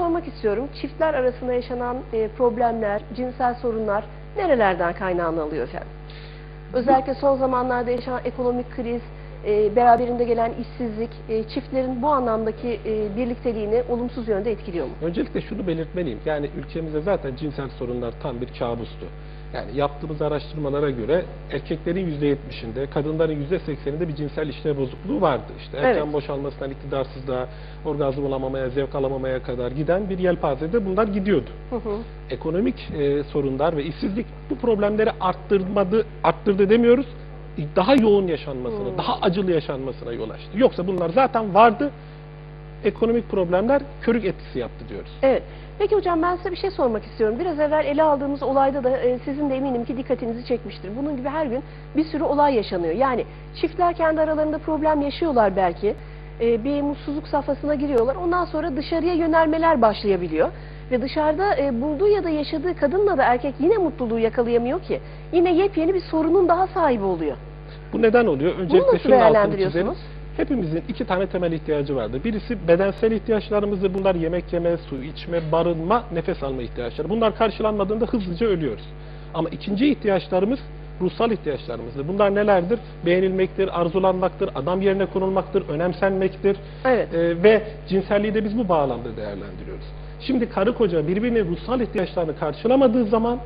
sormak istiyorum. Çiftler arasında yaşanan e, problemler, cinsel sorunlar nerelerden kaynağını alıyor efendim? Özellikle son zamanlarda yaşanan ekonomik kriz, e, beraberinde gelen işsizlik, e, çiftlerin bu anlamdaki e, birlikteliğini olumsuz yönde etkiliyor mu? Öncelikle şunu belirtmeliyim. Yani ülkemizde zaten cinsel sorunlar tam bir kabustu. Yani yaptığımız araştırmalara göre erkeklerin %70'inde, kadınların %80'inde bir cinsel işlev bozukluğu vardı. İşte erken Evet. boşalmasından iktidarsızlığa, orgazm alamamaya, zevk alamamaya kadar giden bir yelpazede bunlar gidiyordu. Hı hı. Ekonomik e, sorunlar ve işsizlik bu problemleri arttırmadı, arttırdı demiyoruz. Daha yoğun yaşanmasını, Hmm. daha acılı yaşanmasına yol açtı. Yoksa bunlar zaten vardı. Ekonomik problemler körük etkisi yaptı diyoruz. Evet. Peki hocam ben size bir şey sormak istiyorum. Biraz evvel ele aldığımız olayda da e, sizin de eminim ki dikkatinizi çekmiştir. Bunun gibi her gün bir sürü olay yaşanıyor. Yani çiftler kendi aralarında problem yaşıyorlar belki. E, bir mutsuzluk safhasına giriyorlar. Ondan sonra dışarıya yönelmeler başlayabiliyor. Ve dışarıda e, bulduğu ya da yaşadığı kadınla da erkek yine mutluluğu yakalayamıyor ki. Yine yepyeni bir sorunun daha sahibi oluyor. Bu neden oluyor? Öncelikle nasıl şunun altını değerlendiriyorsunuz? Hepimizin iki tane temel ihtiyacı vardır. Birisi bedensel ihtiyaçlarımızdır. Bunlar yemek yeme, su içme, barınma, nefes alma ihtiyaçları. Bunlar karşılanmadığında hızlıca ölüyoruz. Ama ikinci ihtiyaçlarımız ruhsal ihtiyaçlarımızdır. Bunlar nelerdir? Beğenilmektir, arzulanmaktır, adam yerine konulmaktır, önemsenmektir. Evet. Ee, ve cinselliği de biz bu bağlamda değerlendiriyoruz. Şimdi karı koca birbirinin ruhsal ihtiyaçlarını karşılamadığı zaman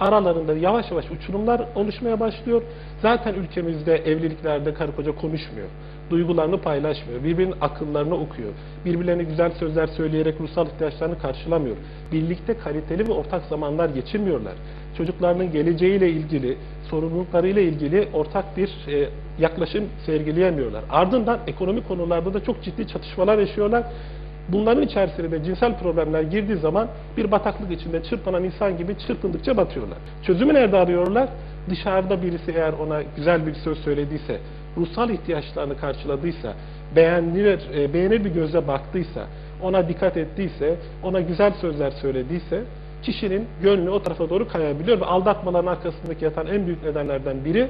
aralarında yavaş yavaş uçurumlar oluşmaya başlıyor. Zaten ülkemizde evliliklerde karı koca konuşmuyor. Duygularını paylaşmıyor. Birbirinin akıllarını okuyor. Birbirlerine güzel sözler söyleyerek ruhsal ihtiyaçlarını karşılamıyor. Birlikte kaliteli ve ortak zamanlar geçirmiyorlar. Çocuklarının geleceğiyle ilgili, sorumluluklarıyla ilgili ortak bir e, yaklaşım sergileyemiyorlar. Ardından ekonomik konularda da çok ciddi çatışmalar yaşıyorlar. Bunların içerisine de cinsel problemler girdiği zaman bir bataklık içinde çırpınan insan gibi çırpındıkça batıyorlar. Çözümü nerede arıyorlar? Dışarıda birisi eğer ona güzel bir söz söylediyse, ruhsal ihtiyaçlarını karşıladıysa, beğenilir, e, beğenir bir göze baktıysa, ona dikkat ettiyse, ona güzel sözler söylediyse, kişinin gönlü o tarafa doğru kayabiliyor ve aldatmaların arkasındaki yatan en büyük nedenlerden biri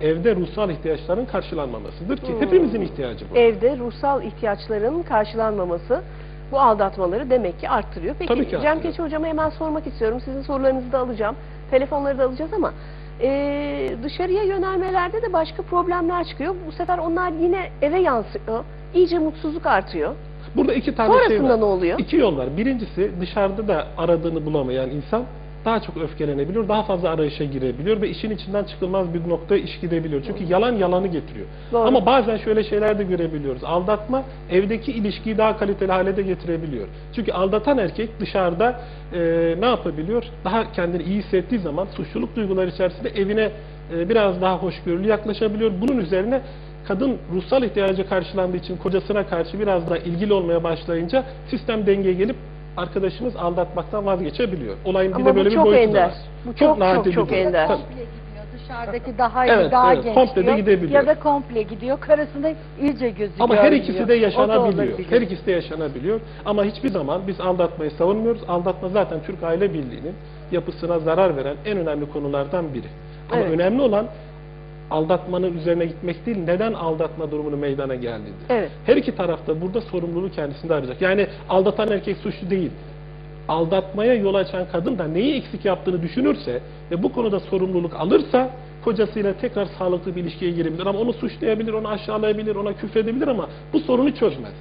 evde ruhsal ihtiyaçların karşılanmamasıdır ki Hmm. hepimizin ihtiyacı bu. Evde ruhsal ihtiyaçların karşılanmaması bu aldatmaları demek ki arttırıyor. Peki Tabii ki Cem. Keçi hocama hemen sormak istiyorum. Sizin sorularınızı da alacağım. Telefonları da alacağız ama e, dışarıya yönelmelerde de başka problemler çıkıyor. Bu sefer onlar yine eve yansıyor. İyice mutsuzluk artıyor. Burada iki tane şey Sonrasında var. ne oluyor? İki yol var. Birincisi dışarıda da aradığını bulamayan insan daha çok öfkelenebiliyor, daha fazla arayışa girebiliyor ve işin içinden çıkılmaz bir noktaya iş gidebiliyor. Çünkü yalan yalanı getiriyor. Doğru. Ama bazen şöyle şeyler de görebiliyoruz. Aldatma evdeki ilişkiyi daha kaliteli hale de getirebiliyor. Çünkü aldatan erkek dışarıda e, ne yapabiliyor? Daha kendini iyi hissettiği zaman suçluluk duyguları içerisinde evine e, biraz daha hoşgörülü yaklaşabiliyor. Bunun üzerine kadın ruhsal ihtiyacı karşılandığı için kocasına karşı biraz daha ilgili olmaya başlayınca sistem dengeye gelip arkadaşımız aldatmaktan vazgeçebiliyor. Olayın bir Ama de bu böyle bir çok boyutu da ender. var. Bu çok, nadir çok, bir çok durum. ender. Tabii. komple gidiyor. Dışarıdaki daha iyi, Evet, daha evet, genç komple de diyor. gidebiliyor. Ya da komple gidiyor. Karısında iyice gözü Ama her ikisi de yaşanabiliyor. Her ikisi de yaşanabiliyor. Ama hiçbir zaman biz aldatmayı savunmuyoruz. Aldatma zaten Türk Aile Birliği'nin yapısına zarar veren en önemli konulardan biri. Ama Evet. önemli olan aldatmanın üzerine gitmek değil, neden aldatma durumunu meydana geldiğidir. Evet. Her iki tarafta burada sorumluluğu kendisinde arayacak. Yani aldatan erkek suçlu değil. Aldatmaya yol açan kadın da neyi eksik yaptığını düşünürse ve bu konuda sorumluluk alırsa kocasıyla tekrar sağlıklı bir ilişkiye girebilir. Ama onu suçlayabilir, onu aşağılayabilir, ona küfredebilir ama bu sorunu çözmez.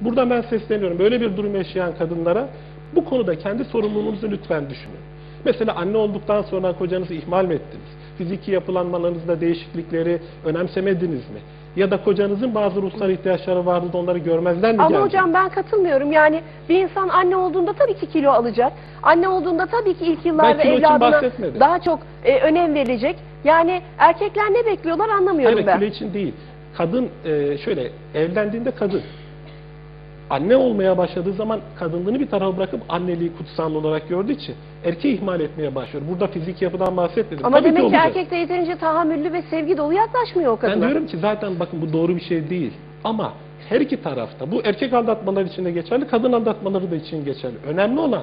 Buradan ben sesleniyorum. Böyle bir durum yaşayan kadınlara bu konuda kendi sorumluluğunuzu lütfen düşünün. Mesela anne olduktan sonra kocanızı ihmal mi ettiniz? Fiziki yapılanmalarınızda değişiklikleri önemsemediniz mi? Ya da kocanızın bazı ruhsal ihtiyaçları vardı da onları görmezden mi Ama geldiniz? hocam ben katılmıyorum. Yani bir insan anne olduğunda tabii ki kilo alacak. Anne olduğunda tabii ki ilk yıllarda kilo için evladına bahsetmedim. daha çok e, önem verilecek. Yani erkekler ne bekliyorlar anlamıyorum Hayır, ben. kilo için değil. Kadın e, şöyle evlendiğinde kadın anne olmaya başladığı zaman kadınlığını bir tarafa bırakıp anneliği kutsal olarak gördüğü için erkeği ihmal etmeye başlıyor. Burada fizik yapıdan bahsetmedim. Ama Tabii demek ki olacak. erkek de yeterince tahammüllü ve sevgi dolu yaklaşmıyor o kadına. Ben diyorum ki zaten bakın bu doğru bir şey değil. Ama her iki tarafta bu erkek aldatmaları için de geçerli, kadın aldatmaları da için geçerli. Önemli olan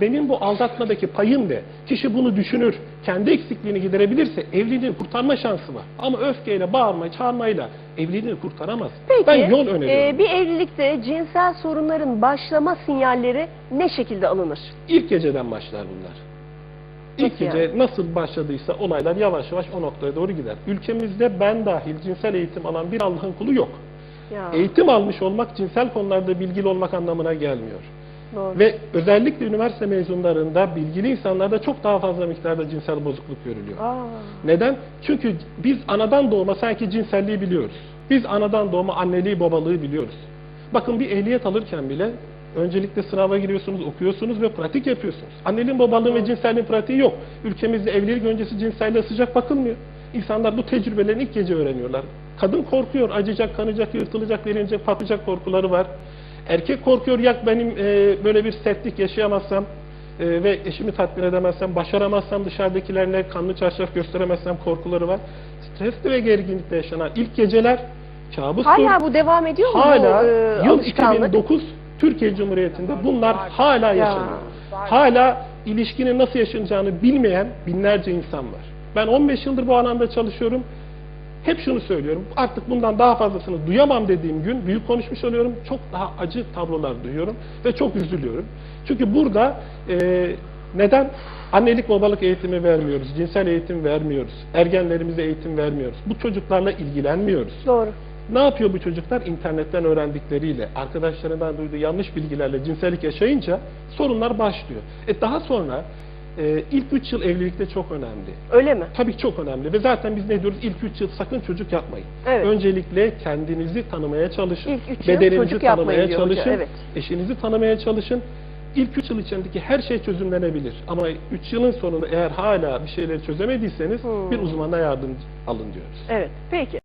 benim bu aldatmadaki payım ne? Kişi bunu düşünür, kendi eksikliğini giderebilirse evliliğini kurtarma şansı var. Ama öfkeyle, bağırma, çağırmayla evliliğini kurtaramaz. Peki ben yol öneriyorum. e, bir evlilikte cinsel sorunların başlama sinyalleri ne şekilde alınır? İlk geceden başlar bunlar. İlk Nasıl gece yani? nasıl başladıysa olaylar yavaş yavaş o noktaya doğru gider. Ülkemizde ben dahil cinsel eğitim alan bir Allah'ın kulu yok. Ya, Eğitim almış olmak cinsel konularda bilgili olmak anlamına gelmiyor. Doğru. Ve özellikle üniversite mezunlarında bilgili insanlarda çok daha fazla miktarda cinsel bozukluk görülüyor. Aa, Neden? Çünkü biz anadan doğma sanki cinselliği biliyoruz. Biz anadan doğma anneliği babalığı biliyoruz. Bakın bir ehliyet alırken bile öncelikle sınava giriyorsunuz, okuyorsunuz ve pratik yapıyorsunuz. Anneliğin babalığın ve cinselliğin pratiği yok. Ülkemizde evlilik öncesi cinselliğe sıcak bakılmıyor. İnsanlar bu tecrübelerini ilk gece öğreniyorlar. Kadın korkuyor, acıyacak, kanacak, yırtılacak, verilecek, patlayacak korkuları var. Erkek korkuyor, ya benim e, böyle bir sertlik yaşayamazsam e, ve eşimi tatmin edemezsem, başaramazsam dışarıdakilerle kanlı çarşaf gösteremezsem korkuları var. Stresli ve gerginlikte yaşanan ilk geceler kabustur. hala bu devam ediyor mu Hala bu e, yıl alışkanlık? 2009 Türkiye Cumhuriyeti'nde bunlar hala yaşanıyor. Hala ilişkinin nasıl yaşanacağını bilmeyen binlerce insan var. Ben 15 yıldır bu alanda çalışıyorum. Hep şunu söylüyorum. Artık bundan daha fazlasını duyamam dediğim gün büyük konuşmuş oluyorum. Çok daha acı tablolar duyuyorum ve çok üzülüyorum. Çünkü burada e, neden annelik babalık eğitimi vermiyoruz, cinsel eğitim vermiyoruz, ergenlerimize eğitim vermiyoruz. Bu çocuklarla ilgilenmiyoruz. Doğru. Ne yapıyor bu çocuklar? İnternetten öğrendikleriyle, arkadaşlarından duyduğu yanlış bilgilerle cinsellik yaşayınca sorunlar başlıyor. E daha sonra e, ilk 3 yıl evlilikte çok önemli. Öyle mi? Tabii çok önemli ve zaten biz ne diyoruz? İlk 3 yıl sakın çocuk yapmayın. Evet. Öncelikle kendinizi tanımaya çalışın. İlk üç yıl bedeninizi çocuk tanımaya hoca, çalışın. evet. Eşinizi tanımaya çalışın. İlk 3 yıl içindeki her şey çözümlenebilir. Ama 3 yılın sonunda eğer hala bir şeyleri çözemediyseniz Hmm. bir uzmana yardım alın diyoruz. Evet. Peki.